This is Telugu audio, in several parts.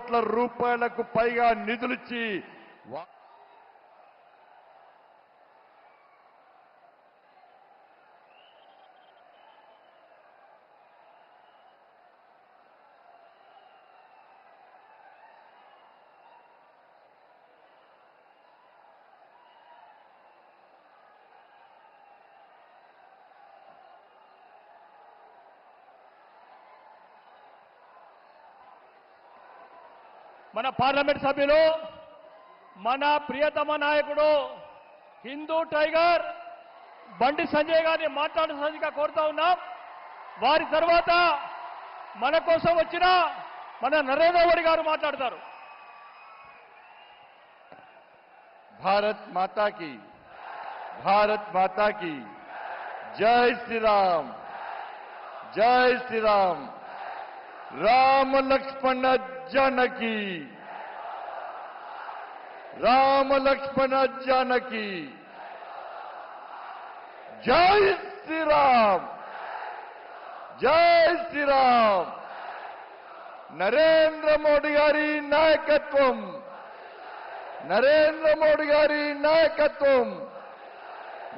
కోట్ల రూపాయలకు పైగా నిధులిచ్చి మన పార్లమెంట్ సభ్యులు మన ప్రియతమ నాయకుడు హిందూ టైగర్ బండి సంజయ్ గారిని మాట్లాడాల్సిందిగా కోరుతా ఉన్నాం. వారి తర్వాత మన కోసం వచ్చిన మన నరేంద్ర మోడీ గారు మాట్లాడతారు. భారత్ మాతాకి భారత్ మాతాకి జై శ్రీరామ్ జై శ్రీరామ్. राम जय श्री राम राम लक्ष्मण जानकी राम लक्ष्मण जानकी जय श्री राम जय श्री राम నరేంద్ర మోడీ గారి నాయకత్వం నరేంద్ర మోడీ గారి నాయకత్వం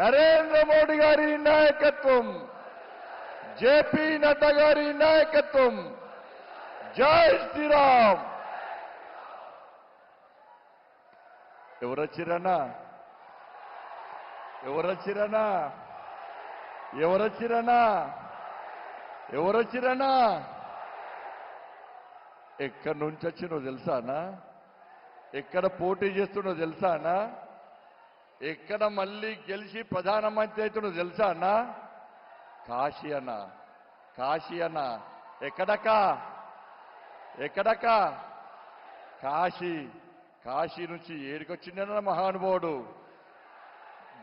నరేంద్ర మోడీ గారి నాయకత్వం జేపీ నడ్డా గారి నాయకత్వం జై శ్రీరామ్. ఎవరు వచ్చిరన్నా? ఎవరు వచ్చిరన్నా? ఎవరు వచ్చిరన్నా? ఎవరు వచ్చిరన్నా? ఎక్కడి నుంచి వచ్చినో తెలుసానా ఎక్కడ పోటీ చేస్తున్నో తెలుసా ఎక్కడ మళ్ళీ గెలిచి ప్రధానమంత్రి అవుతున్నో తెలుసా కాశీ అన్న. కాశీ అన్న. ఎక్కడక్కా? ఎక్కడక్క? కాశీ. కాశీ నుంచి ఏడికొచ్చిండన్న మహానుభావుడు.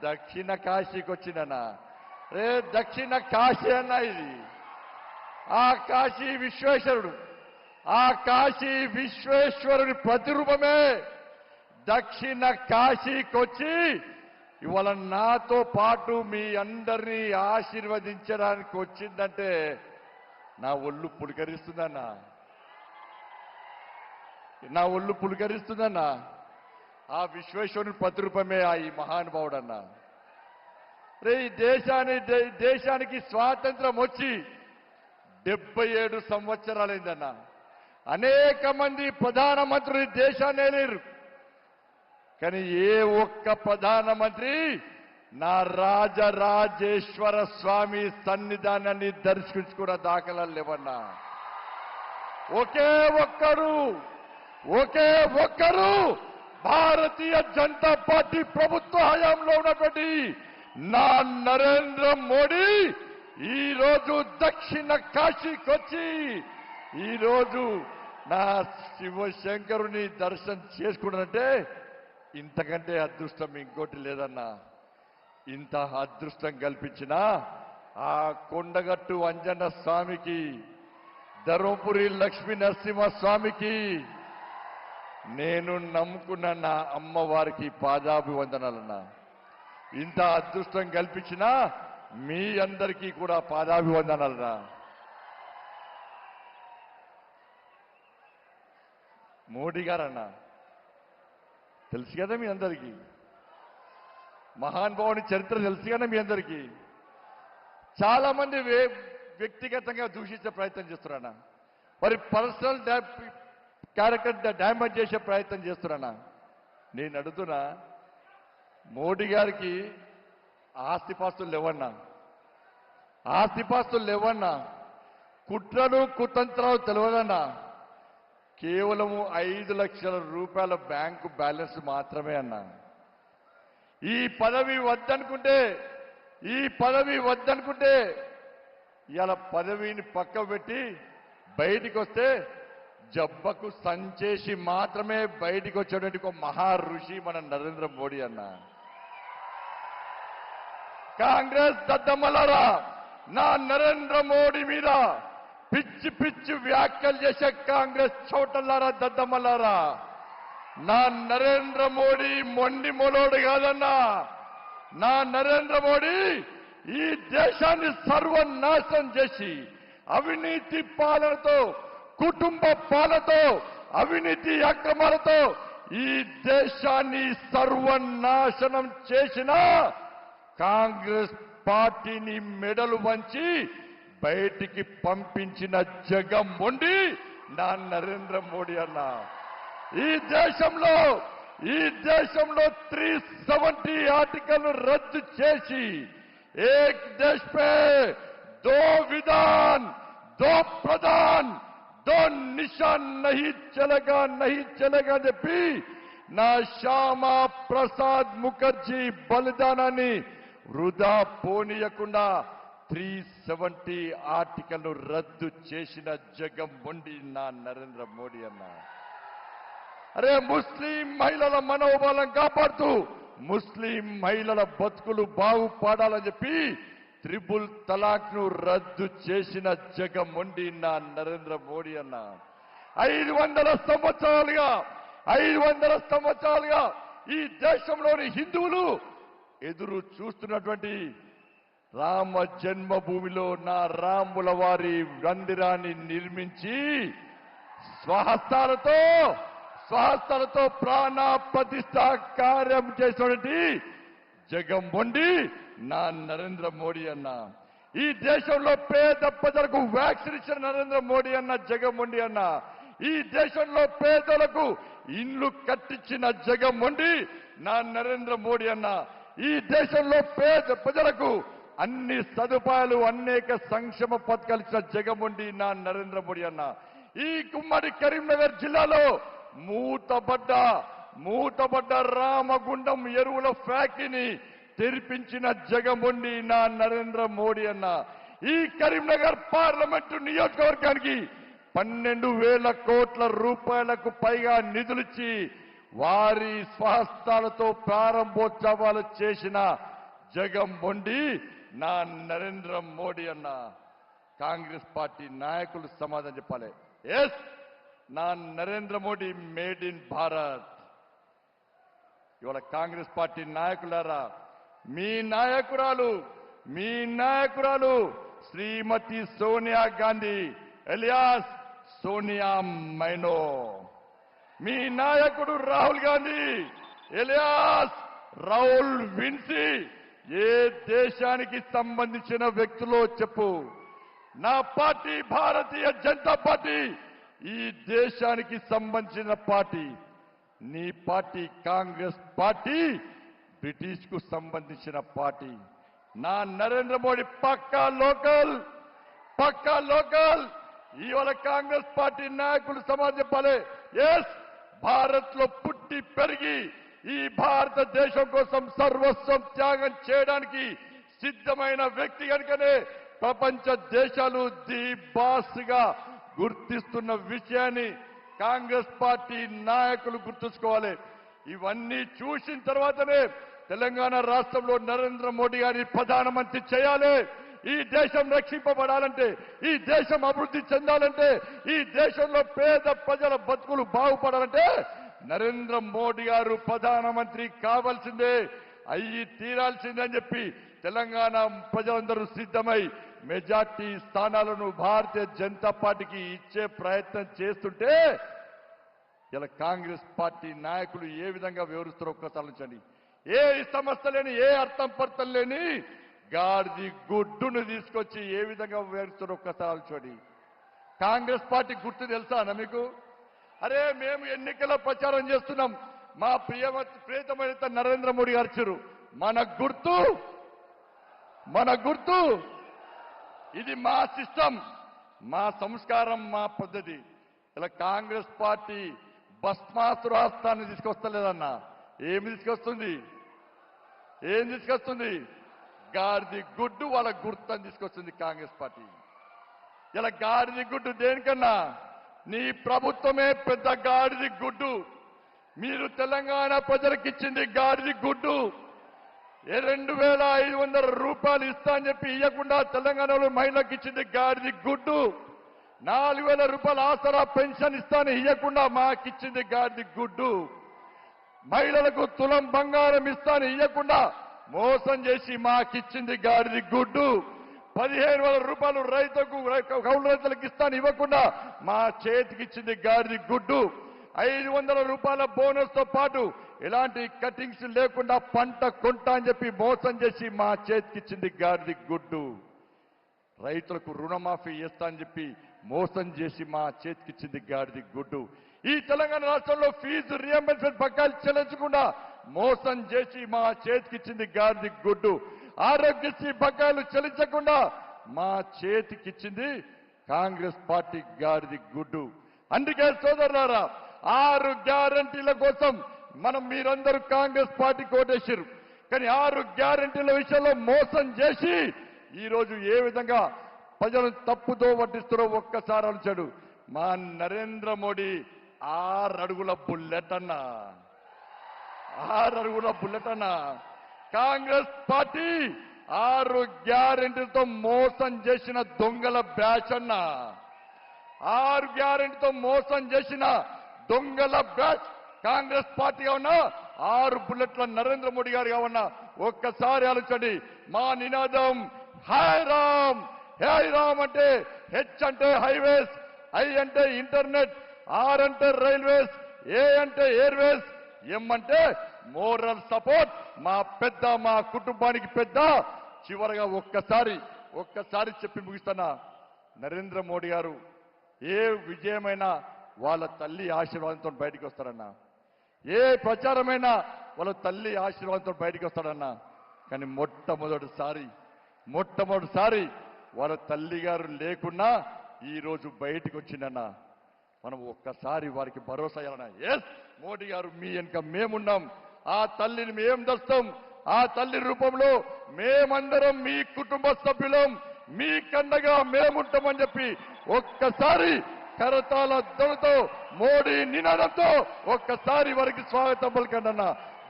దక్షిణ కాశీకి వచ్చిండన్న రే దక్షిణ కాశీ అన్న ఇది. ఆ కాశీ విశ్వేశ్వరుడు. ఆ కాశీ విశ్వేశ్వరుని ప్రతిరూపమే దక్షిణ కాశీకొచ్చి ఇవాళ నాతో పాటు మీ అందరినీ ఆశీర్వదించడానికి వచ్చిందంటే నా ఒళ్ళు పులకరిస్తుందన్నా. నా ఒళ్ళు పులకరిస్తుందన్నా. ఆ విశ్వేశ్వరుని ప్రతిరూపమే ఆ ఈ మహానుభావుడన్నా. రే ఈ దేశాన్ని దే- దేశానికి స్వాతంత్రం వచ్చి డెబ్బై ఏడు సంవత్సరాలైందన్నా. అనేక మంది ప్రధానమంత్రులు ఈ దేశాన్ని లేరు కానీ ఏ ఒక్క ప్రధానమంత్రి నా రాజరాజేశ్వర స్వామి సన్నిధానాన్ని దర్శించుకున్న దాఖలాలు లేవన్నా. ఒకే ఒక్కరు ఒకే ఒక్కరు భారతీయ జనతా పార్టీ ప్రభుత్వ హయాంలో ఉన్నటువంటి నా నరేంద్ర మోడీ ఈ రోజు దక్షిణ కాశీకి వచ్చి ఈరోజు నా శివశంకరుని దర్శనం చేసుకున్నానంటే ఇంతకంటే అదృష్టం ఇంకోటి లేదన్నా. ఇంత అదృష్టం కల్పించిన ఆ కొండగట్టు అంజన్న స్వామికి ధర్మపురి లక్ష్మీ నరసింహ స్వామికి నేను నమ్ముకున్న నా అమ్మవారికి పాదాభివందనాలన్నా. ఇంత అదృష్టం కల్పించిన మీ అందరికీ కూడా పాదాభివందనాలన్నా మోడీ గారన్నా తెలుసు కదా మీ అందరికీ? మహానుభావుని చరిత్ర తెలుసు కదా మీ అందరికీ? చాలా మంది వ్యక్తిగతంగా దూషించే ప్రయత్నం చేస్తున్నానా మరి పర్సనల్ క్యారెక్టర్ డ్యామేజ్ చేసే ప్రయత్నం చేస్తున్నానా నేను అడుగుతున్నా మోడీ గారికి ఆస్తిపాస్తులు లేవన్నా ఆస్తిపాస్తులు లేవన్నా కుట్రలు కుతంత్రాలు తెలియదన్నా కేవలము ఐదు లక్షల రూపాయల బ్యాంకు బ్యాలెన్స్ మాత్రమే అన్నా. ఈ పదవి వద్దనుకుంటే ఈ పదవి వద్దనుకుంటే ఇలా పదవిని పక్క పెట్టి బయటికి వస్తే జబ్బకు సంచేసి మాత్రమే బయటికి వచ్చేటువంటి ఒక మహా ఋషి మన నరేంద్ర మోడీ అన్న. కాంగ్రెస్ దద్దమ్మలారా నా నరేంద్ర మోడీ మీద పిచ్చి పిచ్చి వ్యాఖ్యలు చేసే కాంగ్రెస్ చోటల్లారా దద్దమ్మలారా నా నరేంద్ర మోడీ మొండి మొలోడు కాదన్నా. నా నరేంద్ర మోడీ ఈ దేశాన్ని సర్వనాశనం చేసి అవినీతి పాలనతో కుటుంబ పాలతో అవినీతి అక్రమాలతో ఈ దేశాన్ని సర్వనాశనం చేసిన కాంగ్రెస్ పార్టీని మెడలు వంచి బయటికి పంపించిన జగం జగమ్మొండి నా నరేంద్ర మోడీ అన్న. ఈ దేశంలో ఈ దేశంలో త్రీ సెవెంటీ ఆర్టికల్ రద్దు చేసి ఏక్ దేశ్ పే దో విధాన్ దో ప్రధాన్ డోన్ నిషాన్ నహి చలగా నహి చలగా చెప్పి నా శ్యామా ప్రసాద్ ముఖర్జీ బలిదానాన్ని వృధా పోనీయకుండా త్రీ సెవెంటీ ఆర్టికల్ రద్దు చేసిన జగం మొండి నా నరేంద్ర మోడీ అన్న అరే ముస్లిం మహిళల మనోబలం కాపాడుతూ ముస్లిం మహిళల బతుకులు బాగుపడాలని చెప్పి త్రిబుల్ తలాక్ను రద్దు చేసిన జగమొండి నా నరేంద్ర మోడీ అన్న. ఐదు వందల సంవత్సరాలుగా ఐదు వందల సంవత్సరాలుగా ఈ దేశంలోని హిందువులు ఎదురు చూస్తున్నటువంటి రామ జన్మభూమిలో నా రాముల వారి మందిరాన్ని నిర్మించి స్వహస్తాలతో స్వహస్తాలతో ప్రాణ ప్రతిష్ట కార్యం చేసినటువంటి జగంబొండి నా నరేంద్ర మోడీ అన్న. ఈ దేశంలో పేద ప్రజలకు వ్యాక్సిన్ ఇచ్చిన నరేంద్ర మోడీ అన్న జగన్మోండి అన్న. ఈ దేశంలో పేదలకు ఇండ్లు కట్టించిన జగన్మోండి నా నరేంద్ర మోడీ అన్న. ఈ దేశంలో పేద ప్రజలకు అన్ని సదుపాయాలు అనేక సంక్షేమ పథకాలు ఇచ్చిన జగన్మోండి నా నరేంద్ర మోడీ అన్న. ఈ కుమ్మడి కరీంనగర్ జిల్లాలో మూతబడ్డ మూటబడ్డ రామగుండం ఎరువుల ఫ్యాక్టరీని తెరిపించిన జగమొండి నా నరేంద్ర మోడీ అన్న. ఈ కరీంనగర్ పార్లమెంటు నియోజకవర్గానికి పన్నెండు వేల కోట్ల రూపాయలకు పైగా నిధులిచ్చి వారి స్వహస్తాలతో ప్రారంభోత్సవాలు చేసిన జగం జగంబొండి నా నరేంద్ర మోడీ అన్న. కాంగ్రెస్ పార్టీ నాయకులు సమాధానం చెప్పాలి. ఎస్ నా నరేంద్ర మోడీ మేడ్ ఇన్ భారత్. ఇవాళ కాంగ్రెస్ పార్టీ నాయకులారా మీ నాయకురాలు మీ నాయకురాలు శ్రీమతి సోనియా గాంధీ ఎలియాస్ సోనియా మైనో. మీ నాయకుడు రాహుల్ గాంధీ ఎలియాస్ రాహుల్ విన్సీ. ఏ దేశానికి సంబంధించిన వ్యక్తులో చెప్పు. నా పార్టీ భారతీయ జనతా పార్టీ ఈ దేశానికి సంబంధించిన పార్టీ. నీ పార్టీ కాంగ్రెస్ పార్టీ బ్రిటిష్కు సంబంధించిన పార్టీ. నా నరేంద్ర మోడీ పక్కా లోకల్ పక్కా లోకల్. ఇవాళ కాంగ్రెస్ పార్టీ నాయకులు సమాజం చెప్పాలి. ఎస్ భారత్లో పుట్టి పెరిగి ఈ భారతదేశం కోసం సర్వస్వం త్యాగం చేయడానికి సిద్ధమైన వ్యక్తి కనుకనే ప్రపంచ దేశాలు ది బాస్గా గుర్తిస్తున్న విషయాన్ని కాంగ్రెస్ పార్టీ నాయకులు గుర్తుంచుకోవాలి. ఇవన్నీ చూసిన తర్వాతనే తెలంగాణ రాష్ట్రంలో నరేంద్ర మోడీ గారిని ప్రధానమంత్రి చేయాలి. ఈ దేశం రక్షింపబడాలంటే ఈ దేశం అభివృద్ధి చెందాలంటే ఈ దేశంలో పేద ప్రజల బతుకులు బాగుపడాలంటే నరేంద్ర మోడీ గారు ప్రధానమంత్రి కావాల్సిందే. అయ్యి తీరాల్సిందే అని చెప్పి తెలంగాణ ప్రజలందరూ సిద్ధమై మెజార్టీ స్థానాలను భారతీయ జనతా పార్టీకి ఇచ్చే ప్రయత్నం చేస్తుంటే ఇలా కాంగ్రెస్ పార్టీ నాయకులు ఏ విధంగా వివరిస్తారో ఒక్కసారి ఏ సమస్య లేని ఏ అర్థం పర్థం లేని గాడిది గుడ్డును తీసుకొచ్చి ఏ విధంగా వివరిస్తారో ఒక్కసారి చూడండి కాంగ్రెస్ పార్టీ గుర్తు తెలుసా అన్న మీకు? అరే మేము ఎన్నికల ప్రచారం చేస్తున్నాం. మా ప్రియ ప్రియతమైన నరేంద్ర మోడీ గారు మన గుర్తు మన గుర్తు. ఇది మా సిస్టమ్ మా సంస్కారం మా పద్ధతి. ఇలా కాంగ్రెస్ పార్టీ భస్మాసురాస్తాన్ని తీసుకొస్తలేదన్నా. ఏమి తీసుకొస్తుంది? ఏం తీసుకొస్తుంది? గాడిది గుడ్డు వాళ్ళ గుర్తని తీసుకొస్తుంది కాంగ్రెస్ పార్టీ. ఇలా గాడిది గుడ్డు దేనికన్నా? నీ ప్రభుత్వమే పెద్ద గాడిది గుడ్డు. మీరు తెలంగాణ ప్రజలకు ఇచ్చింది గాడిది గుడ్డు. రెండు వేల ఐదు వందల రూపాయలు ఇస్తా అని చెప్పి ఇవ్వకుండా తెలంగాణలో మహిళలకు ఇచ్చింది గాడిది గుడ్డు. నాలుగు వేల రూపాయల ఆసరా పెన్షన్ ఇస్తాను ఇవ్వకుండా మాకిచ్చింది గాడిది గుడ్డు. మహిళలకు తులం బంగారం ఇస్తాను ఇవ్వకుండా మోసం చేసి మాకిచ్చింది గాడిది గుడ్డు. పదిహేను వేల రూపాయలు రైతుకు కౌలు రైతులకు ఇస్తాను ఇవ్వకుండా మా చేతికి ఇచ్చింది గాడిది గుడ్డు. ఐదు వందల రూపాయల బోనస్తో పాటు ఎలాంటి కటింగ్స్ లేకుండా పంట కొంటా అని చెప్పి మోసం చేసి మా చేతికిచ్చింది గాడిది గుడ్డు. రైతులకు రుణమాఫీ చేస్తా అని చెప్పి మోసం చేసి మా చేతికిచ్చింది గాడిది గుడ్డు. ఈ తెలంగాణ రాష్ట్రంలో ఫీజు రియంబర్స్మెంట్ పక్కాలు చెల్లించకుండా మోసం చేసి మా చేతికిచ్చింది గాడిది గుడ్డు. ఆరోగ్యశ్రీ పక్కాలు చెల్లించకుండా మా చేతికిచ్చింది కాంగ్రెస్ పార్టీ గాడిది గుడ్డు. అందుకే సోదరులారా ఆరు గ్యారంటీల కోసం మనం మీరందరూ కాంగ్రెస్ పార్టీ ఓటేసారు కానీ ఆరు గ్యారంటీల విషయంలో మోసం చేసి ఈరోజు ఏ విధంగా ప్రజలను తప్పుతో వడ్డిస్తారో ఒక్కసారి అనిచాడు మా నరేంద్ర మోడీ ఆరు అడుగుల బుల్లెట్ అన్నా. ఆరు అడుగుల బుల్లెట్ అన్న. కాంగ్రెస్ పార్టీ ఆరు గ్యారెంటీలతో మోసం చేసిన దొంగల బ్యాచ్ అన్నా. ఆరు గ్యారెంటీతో మోసం చేసిన దొంగల బ్యాచ్ కాంగ్రెస్ పార్టీగా ఉన్నా ఆరు బుల్లెట్ల నరేంద్ర మోడీ గారు ఉన్నా ఒక్కసారి ఆలోచండి మా నినాదం హాయ్ రామ్! హాయ్ రామ్ అంటే హెచ్ అంటే హైవేస్ ఐ అంటే ఇంటర్నెట్ ఆర్ అంటే రైల్వేస్ ఏ అంటే ఎయిర్వేస్ ఎం అంటే మోరల్ సపోర్ట్. మా పెద్ద మా కుటుంబానికి పెద్ద. చివరగా ఒక్కసారి ఒక్కసారి చెప్పి ముగిస్తున్నా. నరేంద్ర మోడీ గారు ఏ విజయమైనా వాళ్ళ తల్లి ఆశీర్వాదంతో బయటికి వస్తారన్నా. ఏ ప్రచారమైనా వాళ్ళ తల్లి ఆశీర్వాదంతో బయటికి వస్తాడన్నా. కానీ మొట్టమొదటిసారి మొట్టమొదటిసారి వాళ్ళ తల్లిగారు లేకున్నా ఈరోజు బయటికి వచ్చిందన్నా మనం ఒక్కసారి వారికి భరోసా ఇవ్వాలన్నా ఎస్ మోడీ గారు మీ వెనుక మేమున్నాం. ఆ తల్లిని మేం దస్తాం. ఆ తల్లి రూపంలో మేమందరం మీ కుటుంబ సభ్యులం. మీ కండగా మేముంటామని చెప్పి ఒక్కసారి కరతాల దొరతో మోడీ నినాదంతో ఒక్కసారి వారికి స్వాగతం పలకండి అన్న.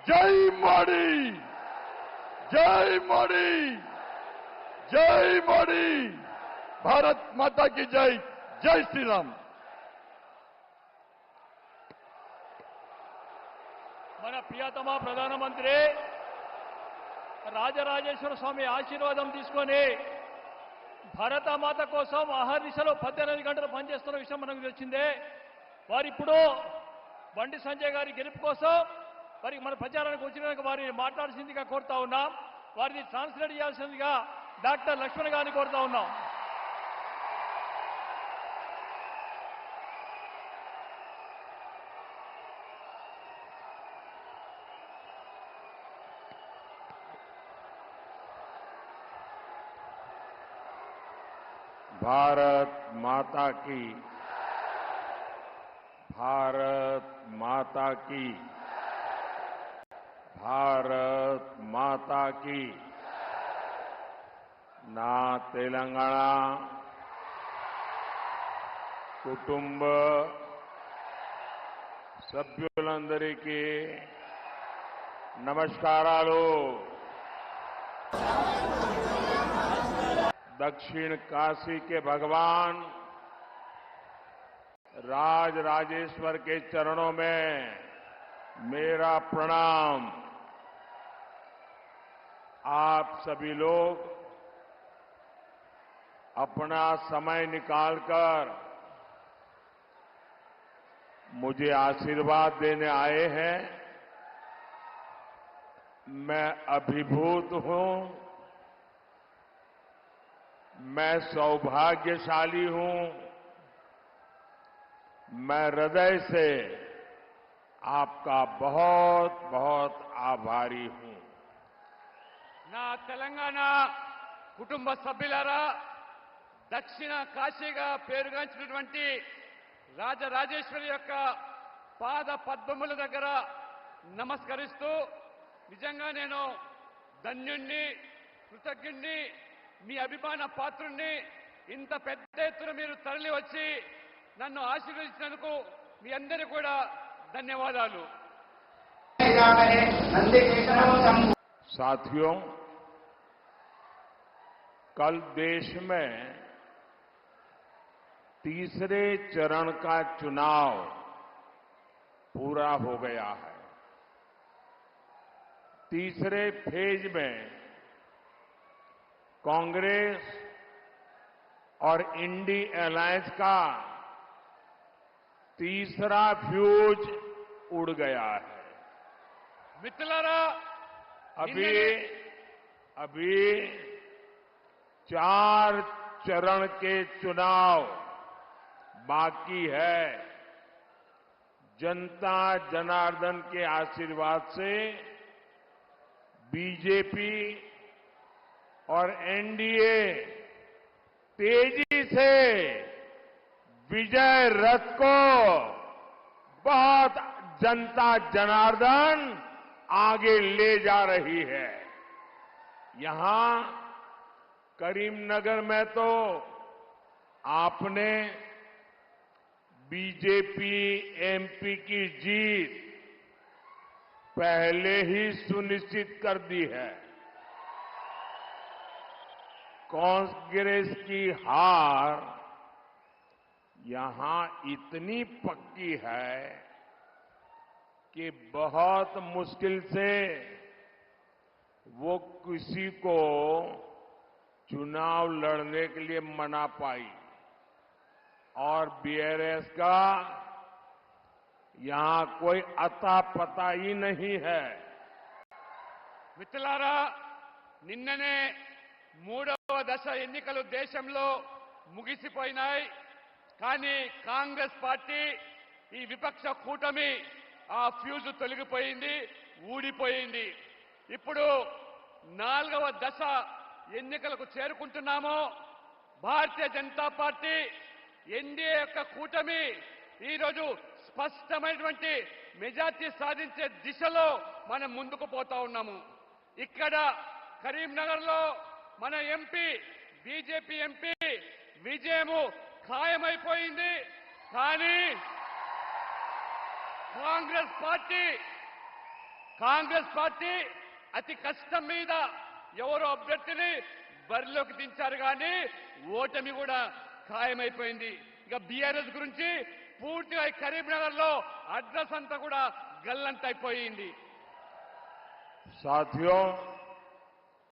జై మోడీ! జై మోడీ! జై మోడీ! భారత్ మాతాకి జై! జై శ్రీరామ్! మన ప్రియతమ ప్రధానమంత్రి రాజరాజేశ్వర స్వామి ఆశీర్వాదం తీసుకొని భరతమాత కోసం అహర్నిశలో పద్దెనిమిది గంటలు పనిచేస్తున్న విషయం మనకు తెలిసిందే. వారిప్పుడు బండి సంజయ్ గారి గెలుపు కోసం వారికి మన ప్రచారానికి వచ్చినందుకు వారిని మాట్లాడాల్సిందిగా కోరుతా ఉన్నాం. వారిని ట్రాన్స్లేట్ చేయాల్సిందిగా డాక్టర్ లక్ష్మణ్ గారిని కోరుతా ఉన్నాం. भारत माता की भारत माता की भारत माता की నా తెలంగాణ కుటుంబ సభ్యులందరికీ నమస్కారాలు दक्षिण काशी के भगवान राज राजेश्वर के चरणों में मेरा प्रणाम। आप सभी लोग अपना समय निकालकर मुझे आशीर्वाद देने आए हैं। मैं अभिभूत हूँ। मैं सौभाग्यशाली हूं मैं हृदय से आपका बहुत बहुत आभारी हूं నా తెలంగాణ కుటుంబ సభ్యులారా దక్షిణ కాశీగా పేరుగాంచినటువంటి రాజరాజేశ్వరి యొక్క పాద పద్మముల దగ్గర నమస్కరిస్తూ నిజంగా నేను ధన్యుణ్ణి కృతజ్ఞుణ్ణి మీ అభిమాన పాత్రుణ్ణి ఇంత పెద్ద ఎత్తున మీరు తరలి వచ్చి నన్ను ఆశీర్వదించినందుకు మీ అందరికీ కూడా ధన్యవాదాలు साथियों कल देश में तीसरे चरण का चुनाव पूरा हो गया है तीसरे फेज में कांग्रेस और इंडी एलायंस का तीसरा फ्यूज उड़ गया है। मित्तलारा अभी अभी चार चरण के चुनाव बाकी है। जनता जनार्दन के आशीर्वाद से बीजेपी और एनडीए तेज़ी से विजय रथ को बहुत जनता जनार्दन आगे ले जा रही है। यहाँ करीमनगर में तो आपने बीजेपी, एमपी की जीत पहले ही सुनिश्चित कर दी है। कांग्रेस की हार यहां इतनी पक्की है कि बहुत मुश्किल से वो किसी को चुनाव लड़ने के लिए मना पाई और बीआरएस का यहां कोई अता पता ही नहीं है మిత్రులారా నిన్ననే మూడవ దశ ఎన్నికలు దేశంలో ముగిసిపోయినాయి. కానీ కాంగ్రెస్ పార్టీ ఈ విపక్ష కూటమి ఆ ఫ్యూజ్ తొలగిపోయింది ఊడిపోయింది. ఇప్పుడు నాలుగవ దశ ఎన్నికలకు చేరుకుంటున్నాము భారతీయ జనతా పార్టీ ఎన్డీఏ యొక్క కూటమి ఈరోజు స్పష్టమైనటువంటి మెజార్టీ సాధించే దిశలో మనం ముందుకు పోతా ఉన్నాము. ఇక్కడ కరీంనగర్లో మన ఎంపీ బీజేపీ ఎంపీ విజయము ఖాయమైపోయింది. కానీ కాంగ్రెస్ పార్టీ కాంగ్రెస్ పార్టీ అతి కష్టం మీద ఎవరో అభ్యర్థిని బరిలోకి దించారు కానీ ఓటమి కూడా ఖాయమైపోయింది. ఇక బీఆర్ఎస్ గురించి పూర్తిగా కరీంనగర్లో అడ్రస్ అంతా కూడా గల్లంతైపోయింది. సాధ్యం.